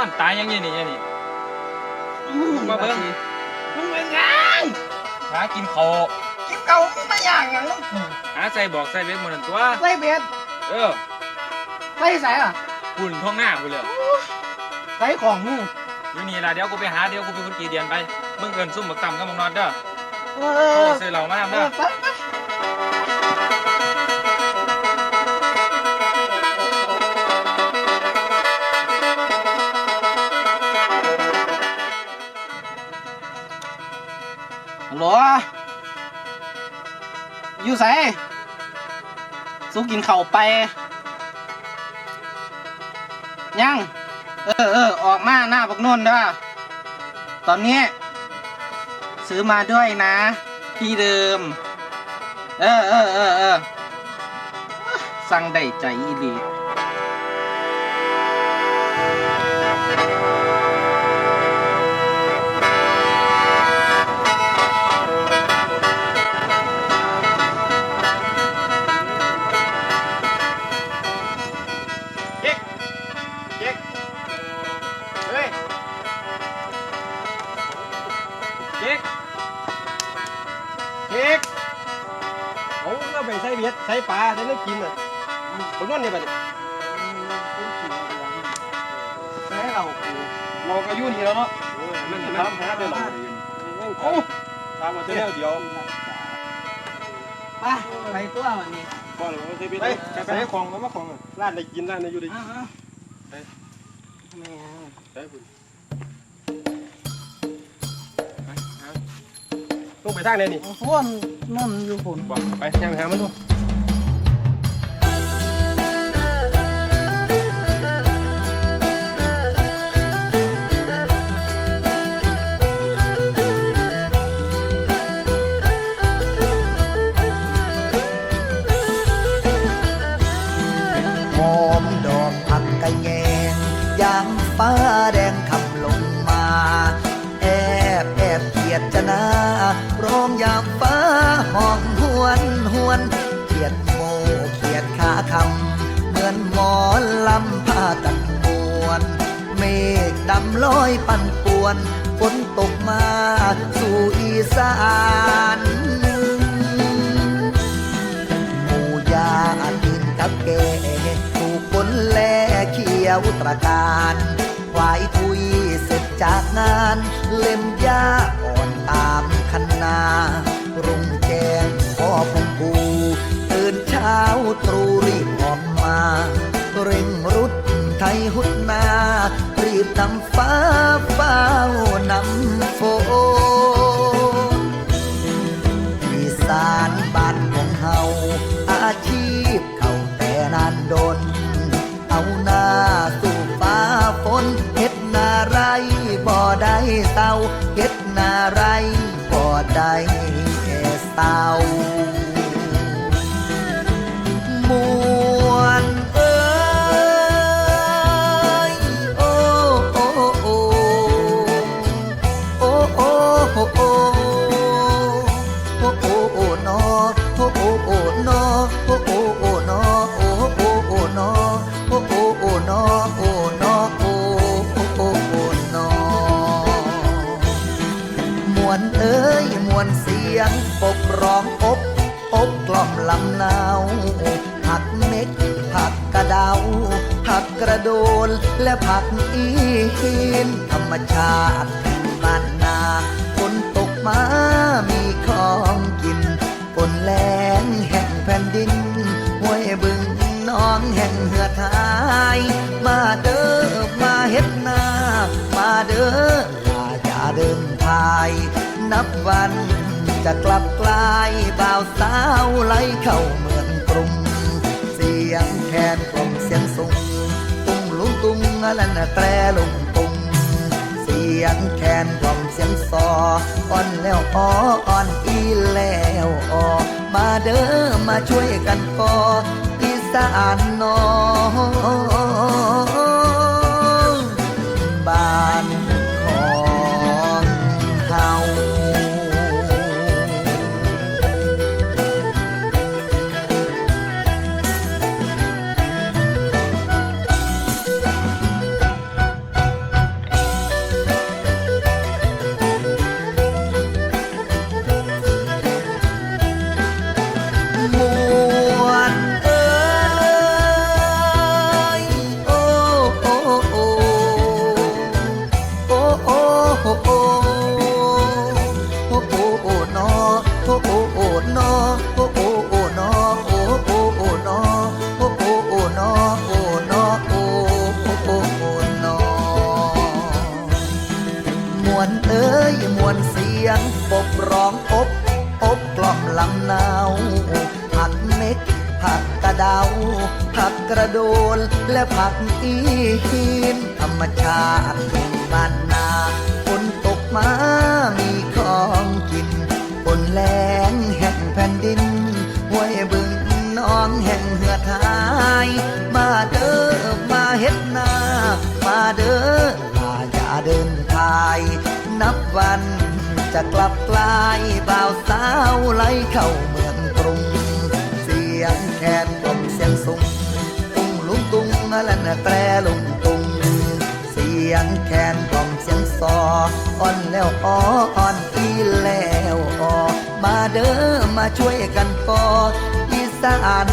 อนตายยังไงนี่ยังนี่มาเบิ่งมึงเป็นยังหากินข้าวกินเก่ามึงมาอย่างอย่างนั้นหาใส่บอกใส่เบ็ดหมดนั่นตัวใส่เบ็ดเออใส่ใส่อะหุ่นท้องหน้ากูเลยใส่ของมึงอยู่นี่ล่ะเดี๋ยวกูไปหาเดี๋ยวกูเป็นคนกี่เดือนไปมึงเอินซุ่มบักต่ำกับบักนอดเด้อเอโทรอซื้อเหล้ามาทำเอเด้อ อยู่ไสสู้กินเข้าไป ยัง เออเออออกมาหน้าบักโนนด้อตอนนี้ ซื้อมาด้วยนะ ที่เดิม เออเออเออเออสั่งได้ใจอีหลี เค้กเอาเราไปใส่เบ็ดใส่ปลาใส่น้ำกินอะผมนอนเนี่ยบัดนี้ใช้เรากูเราก็อยู่นี่แล้วเนาะมันทำหาได้หรอโอ้ทำมาเท่าเดียวไปไปตัววันนี้ก่อนเราใส่เบ็ดไปไปให้ของมาของร้านได้กินร้านได้อยู่ได้อ้าวอ้าวไป แม่งใส่คุณต้องไปทางไหนนี่โอ้โหนั่นอยู่ผลบอกไปแทงหามันดู ยามฟ้าห้องหวนหวนเขียดโมเขียดขาคำเหมือนหมอนลำผ้ากันมวนเมฆดำลอยปั่นป่วนฝนตกมาสู่อีสานหมูยากินกับแกถูกคนแลเขียวตระการควายทุยเสร็จจากงานเล่มยาา รุ่งแจ้งพ่อพงปูตื่นเช้าตรูรีบออกมา เร่งรุดไทยหุดนา รีบนำฟ้าเฝ้านำฝนอีสานบ้านของเฮาอาชีพเขาแต่นานดน เอาหน้าสู่ฟ้าฝนเฮ็ดนาไรบ่ได้เศร้าเฮ็ด เเสียงปกรองอบอบกล่อมลำนาวผักเม็ดผักกระเดา ผักกระโดนและผักอีหินธรรมชาติแห่งบ้านนาฝนตกมามีของกินฝนแรงแห่งแผ่นดินห้วยบึงน้องแห่งเหือดหาย มาเด้อมาเฮ็ดนา มาเด้อลาอย่าเดินทาย นับวัน จะกลับกลายบ่าวสาวไหลเข้าเมืองกรุงเสียงแคนกลมเสียงสูงตุ้งลุงตุ้งอะไรนะแตรลุงตุ้งเสียงแคนกลมเสียงซออ่อนแล้วอ้ออ่อนอีแล้วออมาเด้อมาช่วยกันกออีสานนอ ปบร้องอบอบกล่อมลำนาวผักเม็กผักกระเดาผักกระโดนและผักอีหินธรรมชาติบ้านนาฝนตกมามีของกินฝนแรงแห่งแผ่นดินห้วยบึงน้องแห่งเหือดหาย มาเด้อมาเฮ็ดนา มาเด้อลาอย่าเดินทาย นับวัน จะกลับกลายบ่าวสาวไหลเข้าเมืองกรุง เสียงแคนกล่อมเสียงสุงตุงลุงตุงและนะแตรลุงตุง เสียงแคนกล่อมเสียงซออ่อนแล้วอ้ออ่อนอีแล้วออมาเด้อมาช่วยกันกออีสาน